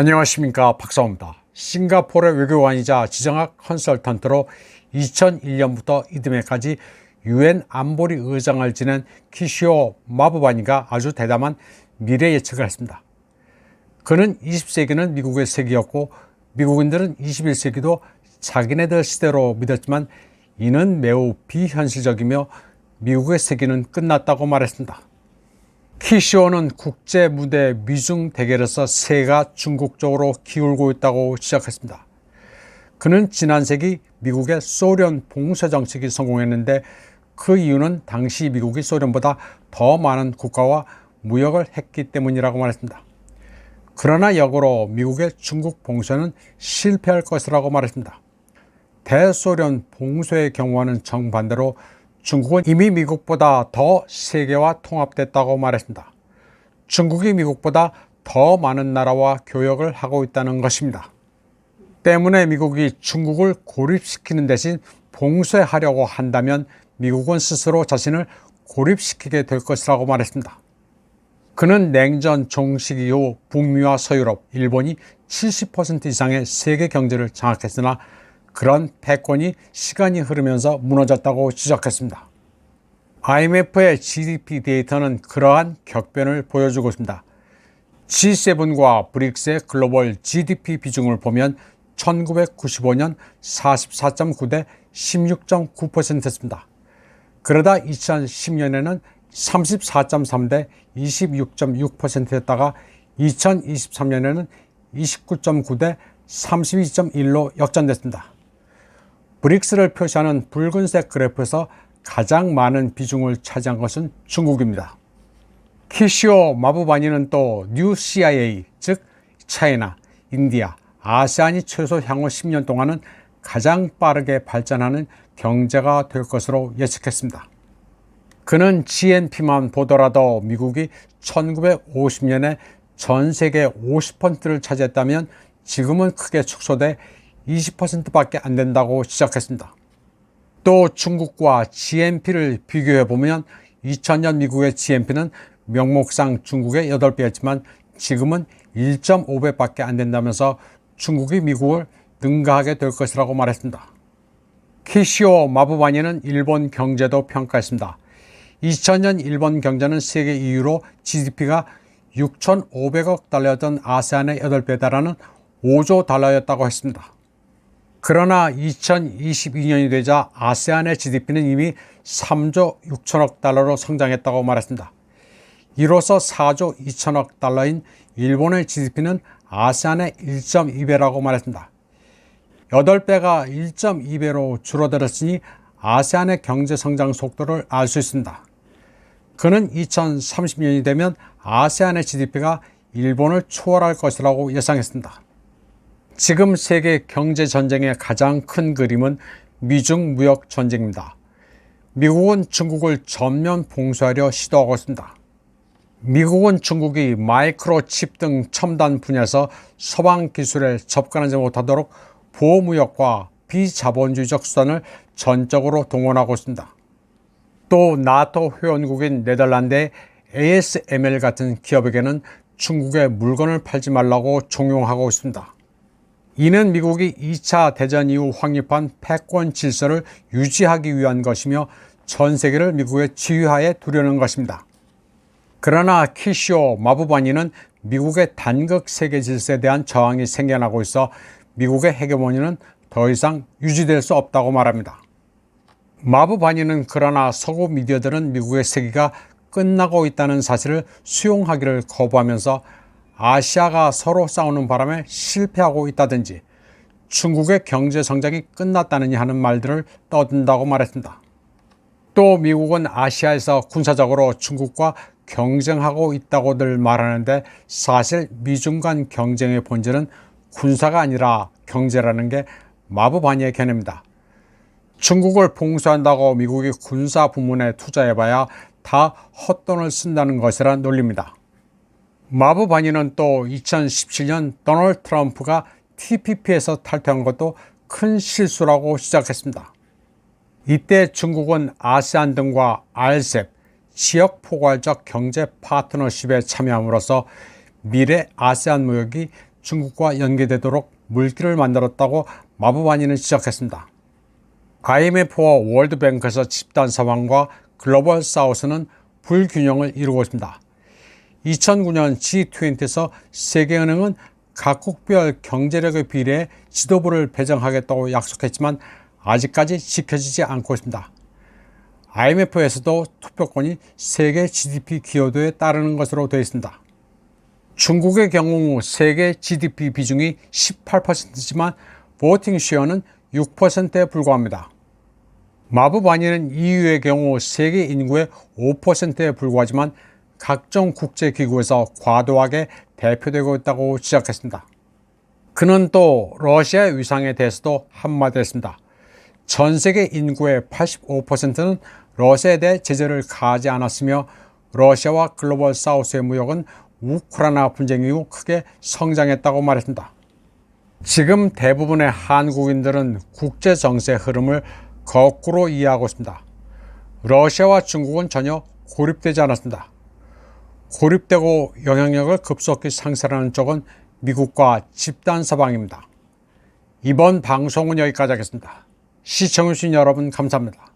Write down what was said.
안녕하십니까 박사입니다. 싱가포르의 외교관이자 지정학 컨설턴트로 2001년부터 이듬해까지 유엔 안보리 의장을 지낸 키시오 마부바니가 아주 대담한 미래 예측을 했습니다. 그는 20세기는 미국의 세기였고 미국인들은 21세기도 자기네들 시대로 믿었지만 이는 매우 비현실적이며 미국의 세기는 끝났다고 말했습니다. 키시오는 국제 무대 미중 대결에서 세가 중국 쪽으로 기울고 있다고 지적했습니다. 그는 지난 세기 미국의 소련 봉쇄 정책이 성공했는데 그 이유는 당시 미국이 소련보다 더 많은 국가와 무역을 했기 때문이라고 말했습니다. 그러나 역으로 미국의 중국 봉쇄는 실패할 것이라고 말했습니다. 대소련 봉쇄의 경우와는 정반대로 중국은 이미 미국보다 더 세계화 통합됐다고 말했습니다. 중국이 미국보다 더 많은 나라와 교역을 하고 있다는 것입니다. 때문에 미국이 중국을 고립시키는 대신 봉쇄하려고 한다면 미국은 스스로 자신을 고립시키게 될 것이라고 말했습니다. 그는 냉전 종식 이후 북미와 서유럽, 일본이 70% 이상의 세계 경제를 장악했으나 그런 패권이 시간이 흐르면서 무너졌다고 지적했습니다. IMF의 GDP 데이터는 그러한 격변을 보여주고 있습니다. G7과 브릭스의 글로벌 GDP 비중을 보면 1995년 44.9 대 16.9%였습니다. 그러다 2010년에는 34.3 대 26.6%였다가 2023년에는 29.9 대 32.1로 역전됐습니다. 브릭스를 표시하는 붉은색 그래프에서 가장 많은 비중을 차지한 것은 중국입니다. 키시오 마부바니는 또 뉴 CIA, 즉 차이나, 인디아, 아세안이 최소 향후 10년 동안은 가장 빠르게 발전하는 경제가 될 것으로 예측했습니다. 그는 GNP만 보더라도 미국이 1950년에 전 세계 50%를 차지했다면 지금은 크게 축소돼 20%밖에 안 된다고 지적했습니다. 또 중국과 GNP를 비교해 보면 2000년 미국의 GNP는 명목상 중국의 8배였지만 지금은 1.5배밖에 안 된다면서 중국이 미국을 능가하게 될 것이라고 말했습니다. 키시오 마부바니는 일본 경제도 평가했습니다. 2000년 일본 경제는 세계 2위로 GDP가 6,500억 달러였던 아세안의 8배에 달하는 5조 달러였다고 했습니다. 그러나 2022년이 되자 아세안의 GDP는 이미 3조 6천억 달러로 성장했다고 말했습니다. 이로써 4조 2천억 달러인 일본의 GDP는 아세안의 1.2배라고 말했습니다. 8배가 1.2배로 줄어들었으니 아세안의 경제 성장 속도를 알 수 있습니다. 그는 2030년이 되면 아세안의 GDP가 일본을 초월할 것이라고 예상했습니다. 지금 세계 경제 전쟁의 가장 큰 그림은 미중 무역 전쟁입니다. 미국은 중국을 전면 봉쇄하려 시도하고 있습니다. 미국은 중국이 마이크로칩 등 첨단 분야에서 서방 기술에 접근하지 못하도록 보호무역과 비자본주의적 수단을 전적으로 동원하고 있습니다. 또 나토 회원국인 네덜란드의 ASML 같은 기업에게는 중국에 물건을 팔지 말라고 종용하고 있습니다. 이는 미국이 2차 대전 이후 확립한 패권 질서를 유지하기 위한 것이며 전 세계를 미국의 지휘하에 두려는 것입니다. 그러나 키시오 마부바니는 미국의 단극 세계 질서에 대한 저항이 생겨나고 있어 미국의 헤게모니는 더 이상 유지될 수 없다고 말합니다. 마부바니는 그러나 서구 미디어들은 미국의 세기가 끝나고 있다는 사실을 수용하기를 거부하면서 아시아가 서로 싸우는 바람에 실패하고 있다든지 중국의 경제 성장이 끝났다느니 하는 말들을 떠든다고 말했습니다. 또 미국은 아시아에서 군사적으로 중국과 경쟁하고 있다고들 말하는데 사실 미중 간 경쟁의 본질은 군사가 아니라 경제라는 게 마부바니의 개념입니다. 중국을 봉쇄한다고 미국이 군사 부문에 투자해봐야 다 헛돈을 쓴다는 것이란 논리입니다. 마부바니는 또 2017년 도널드 트럼프가 TPP에서 탈퇴한 것도 큰 실수라고 시작했습니다. 이때 중국은 아세안 등과 RCEP, 지역 포괄적 경제 파트너십에 참여함으로써 미래 아세안 무역이 중국과 연계되도록 물길을 만들었다고 마부바니는 지적했습니다. IMF와 월드뱅크에서 집단 서방과 글로벌 사우스는 불균형을 이루고 있습니다. 2009년 G20에서 세계은행은 각국별 경제력에 비례해 지도부를 배정하겠다고 약속했지만 아직까지 지켜지지 않고 있습니다. IMF에서도 투표권이 세계 GDP 기여도에 따르는 것으로 되어 있습니다. 중국의 경우 세계 GDP 비중이 18%지만 보팅 쉐어는 6%에 불과합니다. 마부바니는 EU의 경우 세계 인구의 5%에 불과하지만 각종 국제기구에서 과도하게 대표되고 있다고 지적했습니다. 그는 또 러시아의 위상에 대해서도 한마디 했습니다. 전 세계 인구의 85%는 러시아에 대해 제재를 가하지 않았으며 러시아와 글로벌 사우스의 무역은 우크라이나 분쟁 이후 크게 성장했다고 말했습니다. 지금 대부분의 한국인들은 국제 정세 흐름을 거꾸로 이해하고 있습니다. 러시아와 중국은 전혀 고립되지 않았습니다. 고립되고 영향력을 급속히 상실하는 쪽은 미국과 집단 서방입니다. 이번 방송은 여기까지 하겠습니다. 시청해주신 여러분 감사합니다.